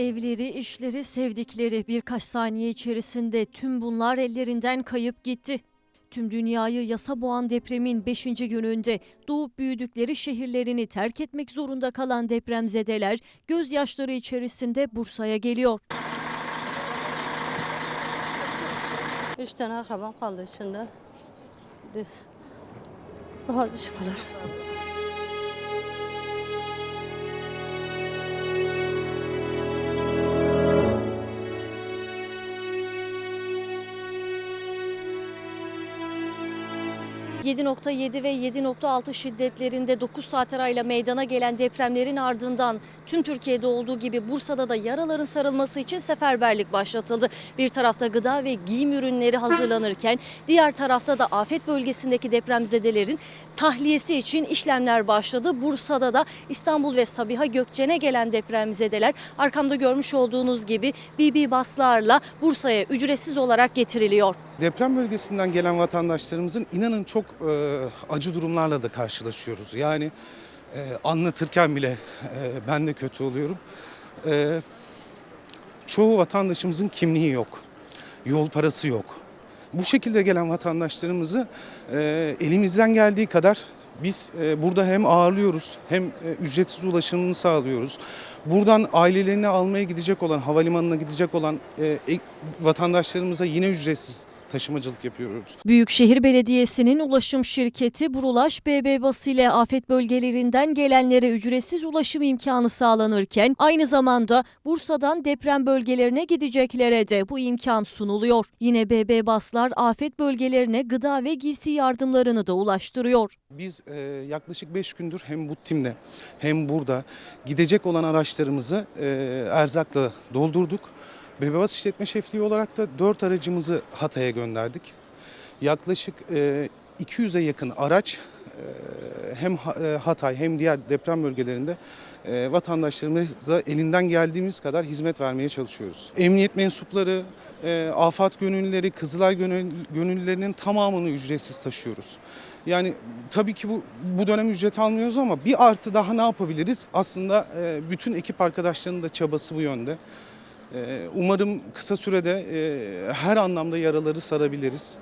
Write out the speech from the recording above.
Evleri, işleri, sevdikleri birkaç saniye içerisinde tüm bunlar ellerinden kayıp gitti. Tüm dünyayı yasa boğan depremin 5. gününde doğup büyüdükleri şehirlerini terk etmek zorunda kalan depremzedeler gözyaşları içerisinde Bursa'ya geliyor. Üç tane akrabam kaldı içinde. De- Daha acı ...7.7 ve 7.6 şiddetlerinde 9 saat arayla meydana gelen depremlerin ardından... ...tüm Türkiye'de olduğu gibi Bursa'da da yaraların sarılması için seferberlik başlatıldı. Bir tarafta gıda ve giyim ürünleri hazırlanırken... ...diğer tarafta da afet bölgesindeki depremzedelerin tahliyesi için işlemler başladı. Bursa'da da İstanbul ve Sabiha Gökçen'e gelen depremzedeler... ...arkamda görmüş olduğunuz gibi BB baslarla Bursa'ya ücretsiz olarak getiriliyor. Deprem bölgesinden gelen vatandaşlarımızın inanın çok e, acı durumlarla da karşılaşıyoruz. Yani e, anlatırken bile e, ben de kötü oluyorum. E, çoğu vatandaşımızın kimliği yok, yol parası yok. Bu şekilde gelen vatandaşlarımızı e, elimizden geldiği kadar biz e, burada hem ağırlıyoruz hem e, ücretsiz ulaşımını sağlıyoruz. Buradan ailelerini almaya gidecek olan, havalimanına gidecek olan e, e, vatandaşlarımıza yine ücretsiz taşımacılık yapıyoruz. Büyükşehir Belediyesi'nin ulaşım şirketi Burulaş BB Bası ile afet bölgelerinden gelenlere ücretsiz ulaşım imkanı sağlanırken aynı zamanda Bursa'dan deprem bölgelerine gideceklere de bu imkan sunuluyor. Yine BB Baslar afet bölgelerine gıda ve giysi yardımlarını da ulaştırıyor. Biz e, yaklaşık 5 gündür hem bu timde hem burada gidecek olan araçlarımızı e, erzakla doldurduk. Bebebas İşletme Şefliği olarak da 4 aracımızı Hatay'a gönderdik. Yaklaşık e, 200'e yakın araç e, hem e, Hatay hem diğer deprem bölgelerinde e, vatandaşlarımıza elinden geldiğimiz kadar hizmet vermeye çalışıyoruz. Emniyet mensupları, afat gönüllüleri, Kızılay gönül, gönüllülerinin tamamını ücretsiz taşıyoruz. Yani tabii ki bu bu dönem ücret almıyoruz ama bir artı daha ne yapabiliriz? Aslında bütün ekip arkadaşlarının da çabası bu yönde. E, umarım kısa sürede e, her anlamda yaraları sarabiliriz.